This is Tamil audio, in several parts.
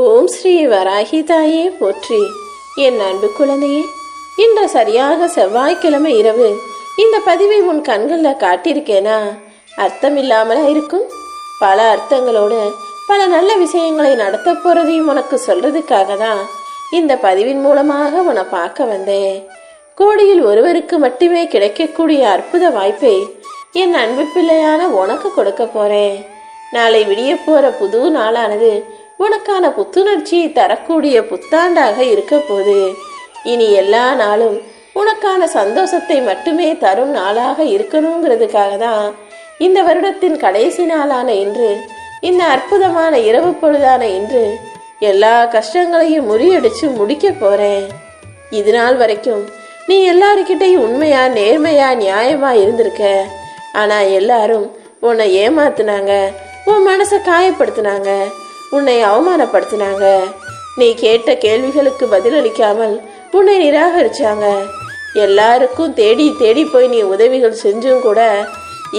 ஓம் ஸ்ரீ வராகி தாயே போற்றி. என் அன்பு குழந்தையே இன்று சரியாக செவ்வாய்க்கிழமை இரவு. இந்த பதிவை உன் கண்களில் காட்டியிருக்கேனா? அர்த்தம் இல்லாமலா இருக்கும்? பல அர்த்தங்களோடு பல நல்ல விஷயங்களை நடத்த போறதையும் உனக்கு சொல்றதுக்காக தான் இந்த பதிவின் மூலமாக உன்னை பார்க்க வந்தேன். கோடியில் ஒருவருக்கு மட்டுமே கிடைக்கக்கூடிய அற்புத வாய்ப்பை என் அன்பு பிள்ளையான உனக்கு கொடுக்க போறேன். நாளை விடிய போற புது நாளானது உனக்கான புத்துணர்ச்சியை தரக்கூடிய புத்தாண்டாக இருக்க போது இனி எல்லா நாளும் உனக்கான சந்தோஷத்தை மட்டுமே தரும் நாளாக இருக்கணுங்கிறதுக்காக தான் இந்த வருடத்தின் கடைசி நாளான இன்று இந்த அற்புதமான இரவு பொழுதான இன்று எல்லா கஷ்டங்களையும் முறியடிச்சு முடிக்க போறேன். இது நாள் வரைக்கும் நீ எல்லாருக்கிட்டையும் உண்மையா நேர்மையா நியாயமா இருந்திருக்க. ஆனா எல்லாரும் உன்னை ஏமாத்துனாங்க உன் மனசை காயப்படுத்தினாங்க. உன்னை அவமானப்படுத்தினாங்க. நீ கேட்ட கேள்விகளுக்கு பதிலளிக்காமல் உன்னை நிராகரிச்சாங்க. எல்லாருக்கும் தேடி தேடி போய் நீ உதவிகள் செஞ்சும் கூட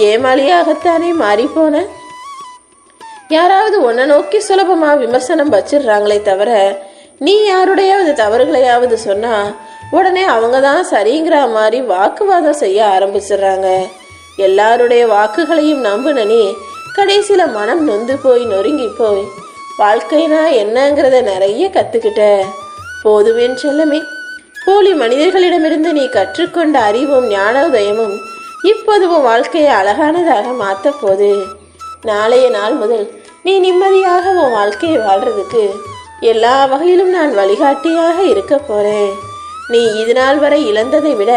ஏமாளியாகத்தானே மாறிப்போன? யாராவது உன்னை நோக்கி சுலபமாக விமர்சனம் வச்சிடுறாங்களே தவிர நீ யாருடையாவது தவறுகளையாவது சொன்னா உடனே அவங்க தான் சரிங்கிற மாதிரி வாக்குவாதம் செய்ய ஆரம்பிச்சிடுறாங்க. எல்லாருடைய வாக்குகளையும் நம்புன நீ மனம் நொந்து போய் நொறுங்கி போய் வாழ்க்கைனா என்னங்கிறத நிறைய கத்துக்கிட்ட. போதுவேன் செல்லமே. போலி மனிதர்களிடமிருந்து நீ கற்றுக்கொண்ட அறிவும் ஞானோதயமும் இப்போது உன் வாழ்க்கையை அழகானதாக மாற்ற போது நாளைய நாள் முதல் நீ நிம்மதியாக உன் வாழ்க்கையை வாழ்றதுக்கு எல்லா வகையிலும் நான் வழிகாட்டியாக இருக்க போறேன். நீ இது நாள் வரை இழந்ததை விட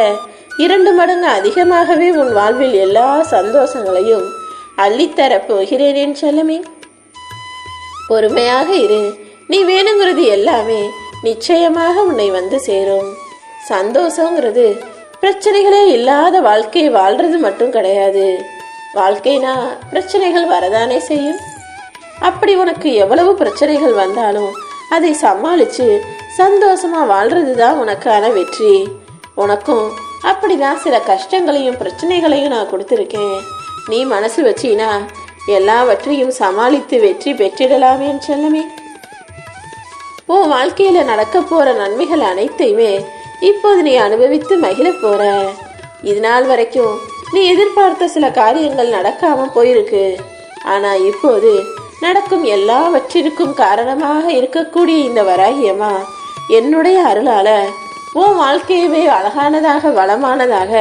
இரண்டு மடங்கு அதிகமாகவே உன் வாழ்வில் எல்லா சந்தோஷங்களையும் அள்ளித்தரப் போகிறேன் என் செல்லமே. பொறுமையாக இரு. நீ வேணுங்கிறது எல்லாமே நிச்சயமாக உன்னை வந்து சேரும். சந்தோஷங்கிறது பிரச்சனைகளே இல்லாத வாழ்க்கையை வாழ்றது மட்டும் கிடையாது. வாழ்க்கைனா பிரச்சனைகள் வரதானே செய்யும். அப்படி உனக்கு எவ்வளவு பிரச்சனைகள் வந்தாலும் அதை சமாளிச்சு சந்தோஷமா வாழ்றது தான் உனக்கான வெற்றி. உனக்கும் அப்படிதான் சில கஷ்டங்களையும் பிரச்சனைகளையும் நான் கொடுத்துருக்கேன். நீ மனசு வச்சினா எல்லாவற்றையும் சமாளித்து வெற்றி பெற்றிடலாமே என் செல்லமே. உன் வாழ்க்கையில நடக்க போற நன்மைகள் அனைத்தையுமே இப்போது நீ அனுபவித்து மகிழ போற. இது நாள் வரைக்கும் நீ எதிர்பார்த்த சில காரியங்கள் நடக்காம போயிருக்கு. ஆனா இப்போது நடக்கும் எல்லாவற்றிற்கும் காரணமாக இருக்கக்கூடிய இந்த வராகியமா என்னுடைய அருளால உன் வாழ்க்கையவே அழகானதாக வளமானதாக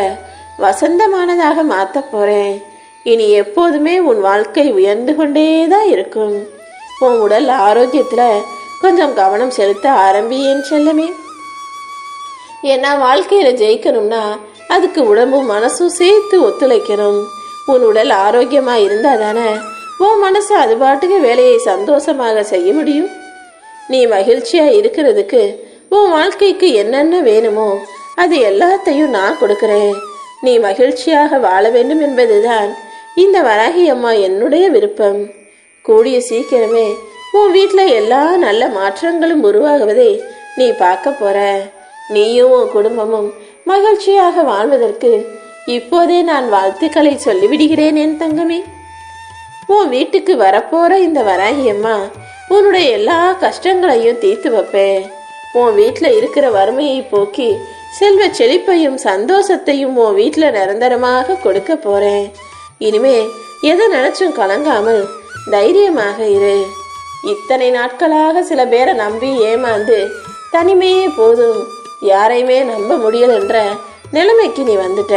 வசந்தமானதாக மாற்ற போறேன். இனி எப்போதுமே உன் வாழ்க்கை உயர்ந்து கொண்டே தான் இருக்கும். உன் உடல் ஆரோக்கியத்துல கொஞ்சம் கவனம் செலுத்த ஆரம்பியேன் செல்லமே. ஏன்னா வாழ்க்கையில ஜெயிக்கணும்னா அதுக்கு உடம்பும் மனசும் சேர்த்து ஒத்துழைக்கணும். உன் உடல் ஆரோக்கியமா இருந்தா தானே உன் மனசு அது பாட்டுக்கு வேலையை சந்தோஷமாக செய்ய முடியும். நீ மகிழ்ச்சியா இருக்கிறதுக்கு உன் வாழ்க்கைக்கு என்னென்ன வேணுமோ அது எல்லாத்தையும் நான் கொடுக்குறேன். நீ மகிழ்ச்சியாக வாழ வேண்டும் என்பதுதான் இந்த வராகி அம்மா என்னுடைய விருப்பம். கூடிய சீக்கிரமே உன் வீட்டில் எல்லா நல்ல மாற்றங்களும் உருவாகுவதை நீ பார்க்க போற. நீயும் உன் குடும்பமும் மகிழ்ச்சியாக வாழ்வதற்கு இப்போதே நான் வாழ்த்துக்களை சொல்லிவிடுகிறேன் என் தங்கமே. உன் வீட்டுக்கு வரப்போற இந்த வராகி அம்மா உன்னுடைய எல்லா கஷ்டங்களையும் தீர்த்து வைப்பேன் உன் வீட்டில் இருக்கிற வறுமையை போக்கி செல்வ செழிப்பையும் சந்தோஷத்தையும் உன் வீட்டில் நிரந்தரமாக கொடுக்க போறேன். இனிமே எதை நினைச்சும் கலங்காமல் தைரியமாக இரு. இத்தனை நாட்களாக சில பேரை நம்பி ஏமாந்து தனிமையே போதும். யாரையுமே நம்ப முடியல என்ற நிலைமைக்கு நீ வந்துட்ட.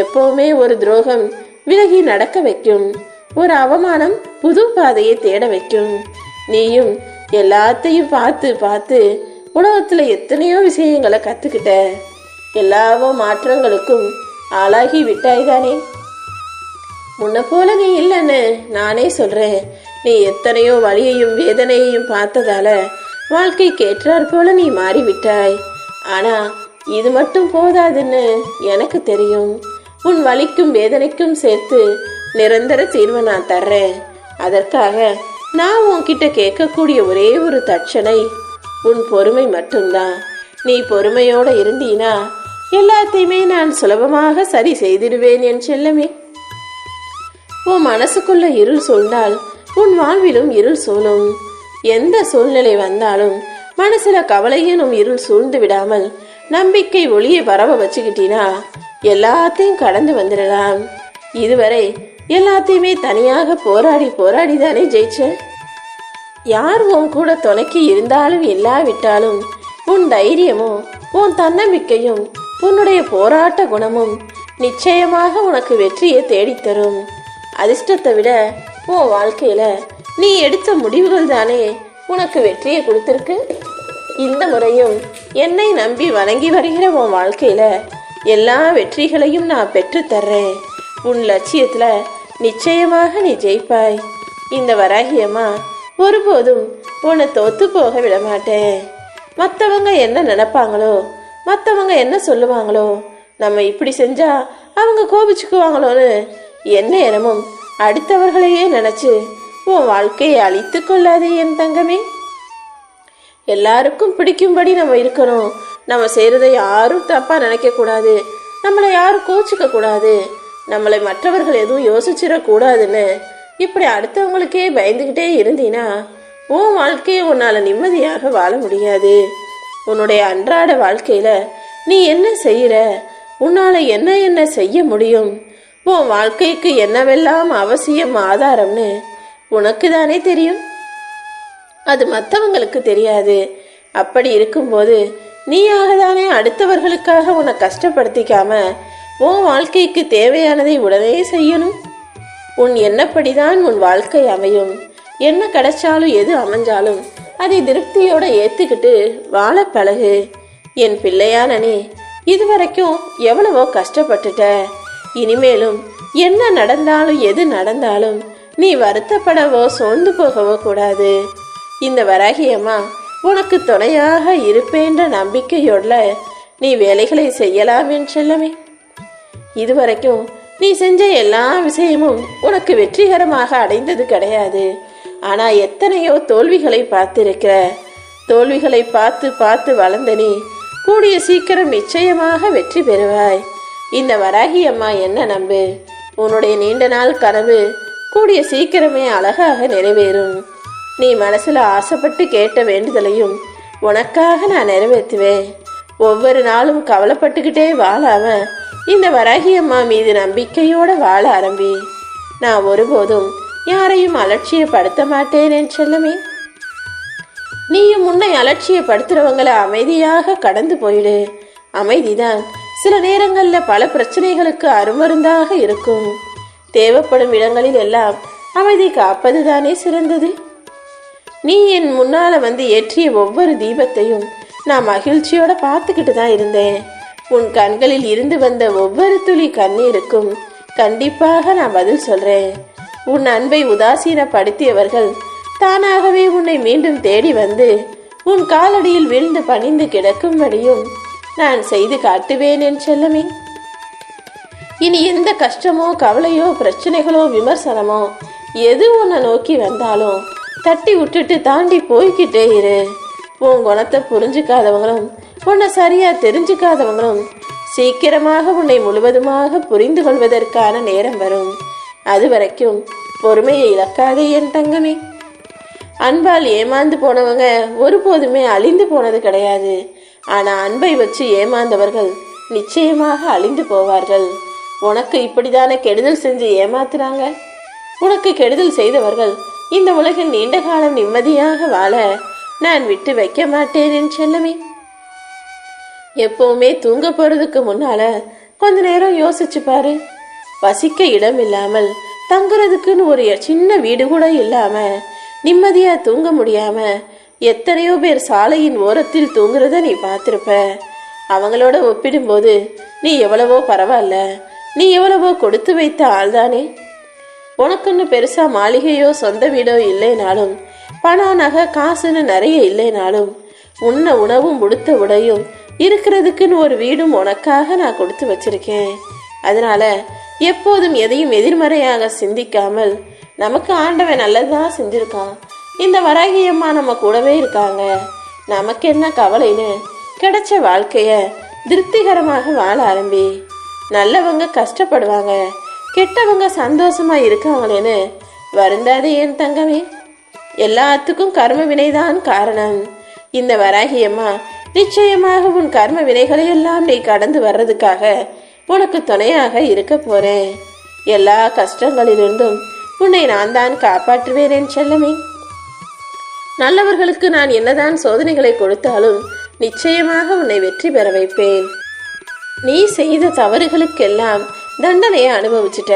எப்பவுமே ஒரு துரோகம் விலகி நடக்க வைக்கும். ஒரு அவமானம் புது பாதையை தேட வைக்கும். நீயும் எல்லாத்தையும் பார்த்து பார்த்து உலகத்துல எத்தனையோ விஷயங்களை கத்துக்கிட்ட. எல்லாவோ மாற்றங்களுக்கும் ஆளாகி விட்டாய்தானே முன்ன போல நீ இல்லைன்னு நானே சொல்றேன். நீ எத்தனையோ வழியையும் வேதனையையும் பார்த்ததால வாழ்க்கைக்கு கேட்டார் போல நீ மாறிவிட்டாய். ஆனா இது மட்டும் போதாதுன்னு எனக்கு தெரியும். உன் வலிக்கும் வேதனைக்கும் சேர்த்து நிரந்தர தீர்வை நான் தர்றேன். அதற்காக நான் உன்கிட்ட கேட்கக்கூடிய ஒரே ஒரு தட்சணை உன் பொறுமை மட்டும்தான். நீ பொறுமையோட இருந்தீனா எல்லாத்தையுமே நான் சுலபமாக சரி செய்திடுவேன் என் செல்லமே. உன் மனசுக்குள்ள இருள் சூழ்ந்தால் உன் வாழ்விலும் இருள் சூழும். எந்த சூழ்நிலை வந்தாலும் மனசுல கவலையினும் இருள் சூழ்ந்து விடாமல் நம்பிக்கை ஒளியை பரவ வச்சுக்கிட்டீனா எல்லாத்தையும் கடந்து வந்துடலாம். இதுவரை எல்லாத்தையுமே தனியாக போராடி போராடி தானே ஜெயிச்ச யார் உன் கூட துணைக்கு இருந்தாலும் இல்லாவிட்டாலும் உன் தைரியமும் உன் தன்னம்பிக்கையும் உன்னுடைய போராட்ட குணமும் நிச்சயமாக உனக்கு வெற்றியை தேடித்தரும். அதிர்ஷ்டத்தை விட உன் வாழ்க்கையில நீ எடுத்த முடிவுகள் தானே உனக்கு வெற்றியை கொடுத்துருக்கு? இந்த முறையும் என்னை நம்பி வணங்கி வருகிற உன் வாழ்க்கையில எல்லா வெற்றிகளையும் நான் பெற்றுத்தர்றேன் உன் லட்சியத்துல நிச்சயமாக நீ ஜெயிப்பாய். இந்த வராகியம்மா ஒருபோதும் உன்னை தோத்து போக விட மாட்டேன். மற்றவங்க என்ன நினைப்பாங்களோ மற்றவங்க என்ன சொல்லுவாங்களோ நம்ம இப்படி செஞ்சா அவங்க கோபிச்சுக்குவாங்களோன்னு என்ன நேரமும் அடுத்தவர்களையே நினைச்சு உன் வாழ்க்கையை அழித்து கொள்ளாதே என் தங்கமே. எல்லாருக்கும் பிடிக்கும்படி நம்ம இருக்கணும். நம்ம செய்கிறத யாரும் தப்பாக நினைக்கக்கூடாது நம்மளை யாரும் கோச்சிக்க கூடாது. நம்மளை மற்றவர்கள் எதுவும் யோசிச்சிடக்கூடாதுன்னு இப்படி அடுத்தவங்களுக்கே பயந்துக்கிட்டே இருந்தீன்னா உன் வாழ்க்கையை உன்னால் நிம்மதியாக வாழ முடியாது. உன்னுடைய அன்றாட வாழ்க்கையில் நீ என்ன செய்கிற உன்னால் என்ன என்ன செய்ய முடியும்? உன் வாழ்க்கைக்கு என்னவெல்லாம் அவசியம் ஆதாரம்னு உனக்கு தானே தெரியும்? அது மற்றவங்களுக்கு தெரியாது. அப்படி இருக்கும்போது நீயாக தானே அடுத்தவர்களுக்காக உன்னை கஷ்டப்படுத்திக்காம உன் வாழ்க்கைக்கு தேவையானதை உடனே செய்யணும்? உன் எண்ணப்படிதான் உன் வாழ்க்கை அமையும். என்ன கிடைச்சாலும் எது அமைஞ்சாலும் அதை திருப்தியோட ஏத்துக்கிட்டு வாழ பழகு. என் பிள்ளையான நீ இதுவரைக்கும் எவ்வளவோ கஷ்டப்பட்டுட்ட. இனிமேலும் என்ன நடந்தாலும் எது நடந்தாலும் நீ வருத்தப்படவோ சோர்ந்து போகவோ கூடாது. இந்த வராகியம்மா உனக்கு துணையாக இருப்பேன்ற நம்பிக்கையோட நீ வேலைகளை செய்யலாம் என்றெல்லமே இதுவரைக்கும் நீ செஞ்ச எல்லா விஷயமும் உனக்கு வெற்றிகரமாக அடைந்தது கிடையாது. ஆனா எத்தனையோ தோல்விகளை பார்த்திருக்கிற தோல்விகளை பார்த்து பார்த்து வளர்ந்த நீ கூடிய சீக்கிரம் நிச்சயமாக வெற்றி பெறுவாய். இந்த வராகி அம்மா என்ன நம்பு? உன்னுடைய நீண்ட நாள் கனவு கூடிய சீக்கிரமே அழகாக நிறைவேறும். நீ மனசுல ஆசைப்பட்டு கேட்ட வேண்டுதலையும் உனக்காக நான் நிறைவேற்றுவேன். ஒவ்வொரு நாளும் கவலைப்பட்டுக்கிட்டே வாழாம இந்த வராகி அம்மா மீது நம்பிக்கையோட வாழ ஆரம்பி. நான் ஒருபோதும் யாரையும் அலட்சியப்படுத்த மாட்டேனேன் செல்லமே. நீயும் உன்னை அலட்சியப்படுத்துறவங்களை அமைதியாக கடந்து போயிடு. அமைதிதான் சில நேரங்களில் பல பிரச்சனைகளுக்கு அருமருந்தாக இருக்கும். தேவைப்படும் இடங்களில் எல்லாம் அமைதி காப்பதுதானே சிறந்தது? நீ என் முன்னால வந்து ஏற்றிய ஒவ்வொரு தீபத்தையும் நான் மகிழ்ச்சியோட பார்த்துக்கிட்டு தான் இருந்தேன். உன் கண்களில் இருந்து வந்த ஒவ்வொரு துளி கண்ணீருக்கும் கண்டிப்பாக நான் பதில் சொல்றேன். உன் அன்பை உதாசீனப்படுத்தியவர்கள் தானாகவே உன்னை மீண்டும் தேடி வந்து உன் காலடியில் விழுந்து பணிந்து கிடக்கும்படியும் நான் செய்து காட்டுவேன் என் செல்லமே. இனி எந்த கஷ்டமோ கவலையோ பிரச்சனைகளோ விமர்சனமோ எது உன்னை நோக்கி வந்தாலும் தட்டி விட்டுட்டு தாண்டி போய்கிட்டே இரு. உன் குணத்தை புரிஞ்சுக்காதவங்களும் உன்னை சரியா தெரிஞ்சுக்காதவங்களும் சீக்கிரமாக உன்னை முழுவதுமாக புரிந்து கொள்வதற்கான நேரம் வரும். அது வரைக்கும் பொறுமையை இழக்காதே என் தங்கமே. அன்பால் ஏமாந்து போனவங்க ஒருபோதுமே அழிந்து போனது கிடையாது. ஆனா அன்பை வச்சு ஏமாந்தவர்கள் நிச்சயமாக அழிந்து போவார்கள். உனக்கு இப்படிதானே கெடுதல் செஞ்சு ஏமாத்துறாங்க? உனக்கு கெடுதல் செய்தவர்கள் இந்த உலகில் நீண்ட காலம் நிம்மதியாக வாழ நான் விட்டு வைக்க மாட்டேன் என் செல்லமே. எப்பவுமே தூங்க போறதுக்கு முன்னால கொஞ்ச நேரம் யோசிச்சு பாரு. வசிக்க இடம் இல்லாமல் தங்குறதுக்குன்னு ஒரு சின்ன வீடு கூட இல்லாம நிம்மதியா தூங்க முடியாம எத்தனையோ பேர் சாலையின் ஓரத்தில் தூங்குறத நீ பார்த்துருப்ப. அவங்களோட ஒப்பிடும்போது நீ எவ்வளவோ பரவாயில்ல. நீ எவ்வளவோ கொடுத்து வைத்த ஆள்தானே? உனக்குன்னு பெருசா மாளிகையோ சொந்த வீடோ இல்லைனாலும் பணம் நகை காசுன்னு நிறைய இல்லைனாலும் உன்ன உணவும் உடுத்த உடையும் இருக்கிறதுக்குன்னு ஒரு வீடும் உனக்காக நான் கொடுத்து வச்சிருக்கேன். அதனால எப்போதும் எதையும் எதிர்மறையாக சிந்திக்காமல் நமக்கு ஆண்டவன் நல்லதுதான் செஞ்சிருக்கான். இந்த வராகி அம்மா நம்ம கூடவே இருக்காங்க. நமக்கு என்ன கவலைன்னு கிடைச்ச வாழ்க்கைய திருப்திகரமாக வாழ ஆரம்பி. நல்லவங்க கஷ்டப்படுவாங்க. கெட்டவங்க சந்தோஷமா இருக்காங்களேன்னு வருந்தாதே என் தங்கமே. எல்லாத்துக்கும் கர்ம வினைதான் காரணம். இந்த வராகி அம்மா நிச்சயமாக உன் கர்ம வினைகளை எல்லாம் நீ கடந்து வர்றதுக்காக உனக்கு துணையாக இருக்க போறேன். எல்லா கஷ்டங்களிலிருந்தும் உன்னை நான் தான் காப்பாற்றுவேன் என் செல்லமே. நல்லவர்களுக்கு நான் என்னதான் சோதனைகளை கொடுத்தாலும் நிச்சயமாக உன்னை வெற்றி பெற வைப்பேன். நீ செய்த தவறுகளுக்கெல்லாம் தண்டனையை அனுபவிச்சிட்ட.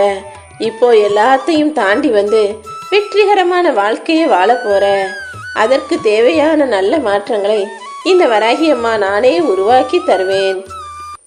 இப்போ எல்லாத்தையும் தாண்டி வந்து வெற்றிகரமான வாழ்க்கையை வாழ போற. அதற்கு தேவையான நல்ல மாற்றங்களை இந்த வராகி அம்மா நானே உருவாக்கி தருவேன்.